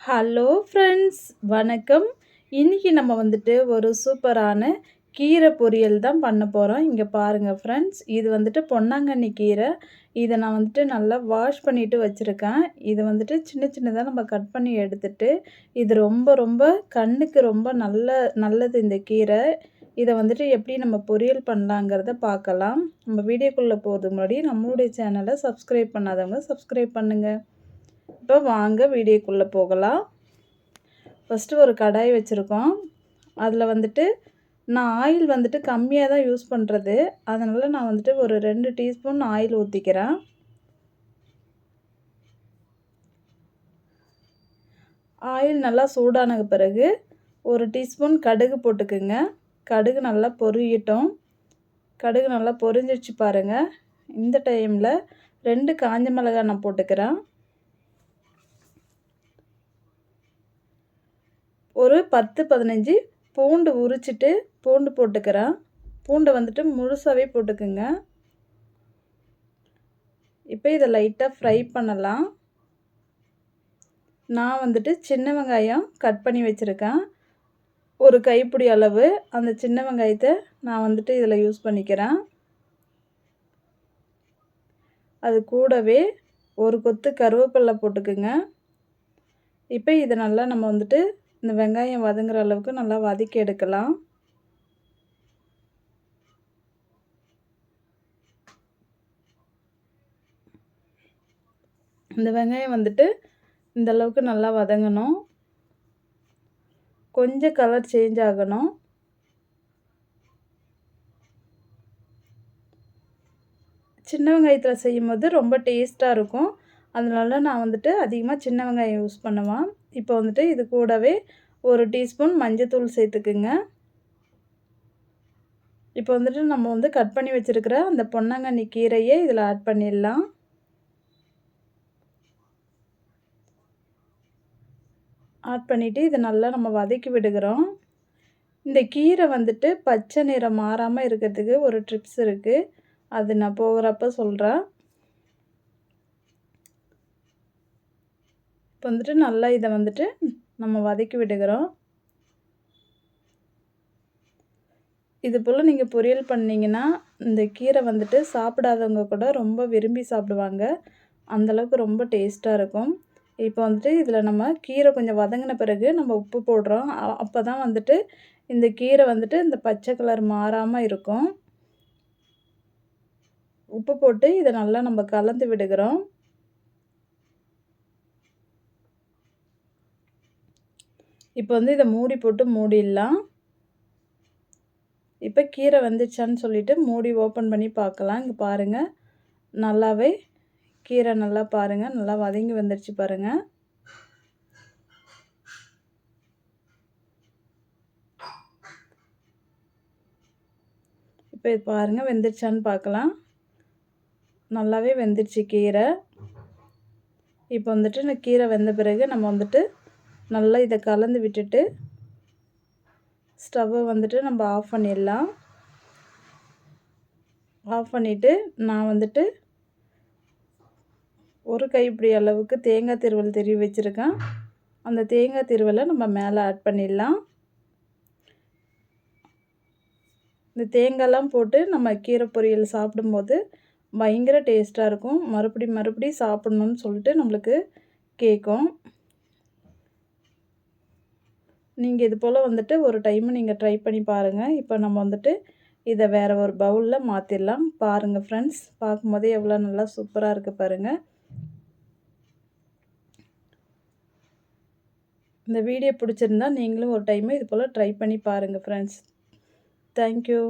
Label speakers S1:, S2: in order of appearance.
S1: Hello friends வணக்கம். இன்றைக்கி நம்ம வந்துட்டு ஒரு சூப்பரான கீரை பொரியல் தான் பண்ண போகிறோம் இங்கே பாருங்கள் ஃப்ரெண்ட்ஸ் இது வந்துட்டு பொன்னாங்கண்ணி கீரை. இதை நான் வந்துட்டு நல்லா வாஷ் பண்ணிவிட்டு வச்சுருக்கேன். இது வந்துட்டு சின்ன சின்னதாக நம்ம கட் பண்ணி எடுத்துட்டு இது ரொம்ப ரொம்ப கண்ணுக்கு ரொம்ப நல்ல நல்லது இந்த கீரை. இதை வந்துட்டு எப்படி நம்ம பொரியல் பண்ணலாங்கிறத பார்க்கலாம். நம்ம வீடியோக்குள்ளே போகிறதுக்கு முன்னாடி நம்மளுடைய சேனலை சப்ஸ்கிரைப் பண்ணாதவங்க சப்ஸ்கிரைப் பண்ணுங்கள் இப்போ வாங்க வீடியோக்குள்ளே போகலாம். ஃபஸ்ட்டு ஒரு கடாய் வச்சுருக்கோம். அதில் வந்துட்டு நான் ஆயில் வந்துட்டு கம்மியாக தான் யூஸ் பண்ணுறது அதனால் நான் வந்துட்டு ஒரு ரெண்டு டீஸ்பூன் ஆயில் ஊற்றிக்கிறேன் ஆயில் நல்லா சூடான பிறகு ஒரு டீஸ்பூன் கடுகு போட்டுக்குங்க. கடுகு நல்லா பொரியட்டும். கடுகு நல்லா பொரிஞ்சிச்சு பாருங்கள் இந்த டைமில் ரெண்டு காஞ்ச மிளகாய் நான் போட்டுக்கிறேன். ஒரு பத்து பதினஞ்சு பூண்டு உரிச்சிட்டு பூண்டு போட்டுக்கிறேன். பூண்டை வந்துட்டு முழுசாகவே போட்டுக்குங்க. இப்போ இதை லைட்டாக ஃப்ரை பண்ணலாம். நான் வந்துட்டு சின்ன வெங்காயம் கட் பண்ணி வச்சுருக்கேன். ஒரு கைப்பிடி அளவு அந்த சின்ன வெங்காயத்தை நான் வந்துட்டு இதில் யூஸ் பண்ணிக்கிறேன். அது கூடவே ஒரு கொத்து கருவேப்பில்லை போட்டுக்குங்க. இப்போ இதை நல்லா நம்ம வந்துட்டு இந்த வெங்காயம் வதங்குற அளவுக்கு நல்லா வதக்கி எடுக்கலாம். இந்த வெங்காயம் வந்துட்டு இந்த அளவுக்கு நல்லா வதங்கணும். கொஞ்சம் கலர் சேஞ்ச் ஆகணும். சின்ன வெங்காயத்தில் செய்யும்போது ரொம்ப டேஸ்ட்டாக இருக்கும். அதனால நான் வந்துட்டு அதிகமாக சின்ன வெங்காயம் யூஸ் பண்ணுவேன் இப்போ வந்துட்டு இது கூடவே ஒரு டீஸ்பூன் மஞ்சத்தூள் சேர்த்துக்குங்க. இப்போ வந்துட்டு நம்ம வந்து கட் பண்ணி வச்சுருக்கிற அந்த பொன்னாங்கண்ணி கீரையை இதில் ஆட் பண்ணிடலாம். ஆட் பண்ணிவிட்டு இதை நல்லா நம்ம வதக்கி விடுகிறோம். இந்த கீரை வந்துட்டு பச்சை நிறம் மாறாமல் இருக்கிறதுக்கு ஒரு ட்ரிப்ஸ் இருக்குது அது நான் போகிறப்ப சொல்கிறேன் இப்போ வந்துட்டு நல்லா இதை வந்துட்டு நம்ம வதக்கி விடுகிறோம். இது போல் நீங்கள் பொரியல் பண்ணிங்கன்னா இந்த கீரை வந்துட்டு சாப்பிடாதவங்க கூட ரொம்ப விரும்பி சாப்பிடுவாங்க. அந்தளவுக்கு ரொம்ப டேஸ்ட்டாக இருக்கும். இப்போ வந்துட்டு இதில் நம்ம கீரை கொஞ்சம் வதங்கின பிறகு நம்ம உப்பு போடுறோம். அப்போ தான் வந்துட்டு இந்த கீரை வந்துட்டு இந்த பச்சை கலர் மாறாமல் இருக்கும். உப்பு போட்டு இதை நல்லா நம்ம கலந்து விடுகிறோம். இப்போ வந்து இதை மூடி போட்டு மூடிடலாம். இப்போ கீரை வந்துச்சான்னு சொல்லிவிட்டு மூடி ஓப்பன் பண்ணி பார்க்கலாம். இங்கே பாருங்கள் நல்லாவே கீரை நல்லா பாருங்கள் நல்லா வதங்கி வந்துடுச்சு பாருங்கள் இப்போ பாருங்கள் வெந்துருச்சான்னு பார்க்கலாம். நல்லாவே வெந்துருச்சு கீரை. இப்போ வந்துட்டு இந்த கீரை வெந்த பிறகு நம்ம வந்துட்டு நல்லா இதை கலந்து விட்டுட்டு ஸ்டவ்வை வந்துட்டு நம்ம ஆஃப் பண்ணிடலாம். ஆஃப் பண்ணிவிட்டு நான் வந்துட்டு ஒரு கைப்பிடி அளவுக்கு தேங்காய் திருவல் திருவி வச்சுருக்கேன். அந்த தேங்காய் திருவலை நம்ம மேலே ஆட் பண்ணிடலாம். இந்த தேங்காய்லாம் போட்டு நம்ம கீரை பொரியல் சாப்பிடும்போது பயங்கர டேஸ்ட்டாக இருக்கும். மறுபடி மறுபடி சாப்பிட்ணுன்னு சொல்லிட்டு நம்மளுக்கு கேட்கும். நீங்கள் இது போல் வந்துட்டு ஒரு டைம் நீங்கள் ட்ரை பண்ணி பாருங்கள் இப்போ நம்ம வந்துட்டு இதை வேறு ஒரு பவுலில் மாற்றிடலாம் பாருங்கள் ஃப்ரெண்ட்ஸ் பார்க்கும்போதே எவ்வளோ நல்லா சூப்பராக இருக்குது பாருங்கள் இந்த வீடியோ பிடிச்சிருந்தா நீங்களும் ஒரு டைமு இது போல் ட்ரை பண்ணி பாருங்கள் ஃப்ரெண்ட்ஸ் தேங்க்யூ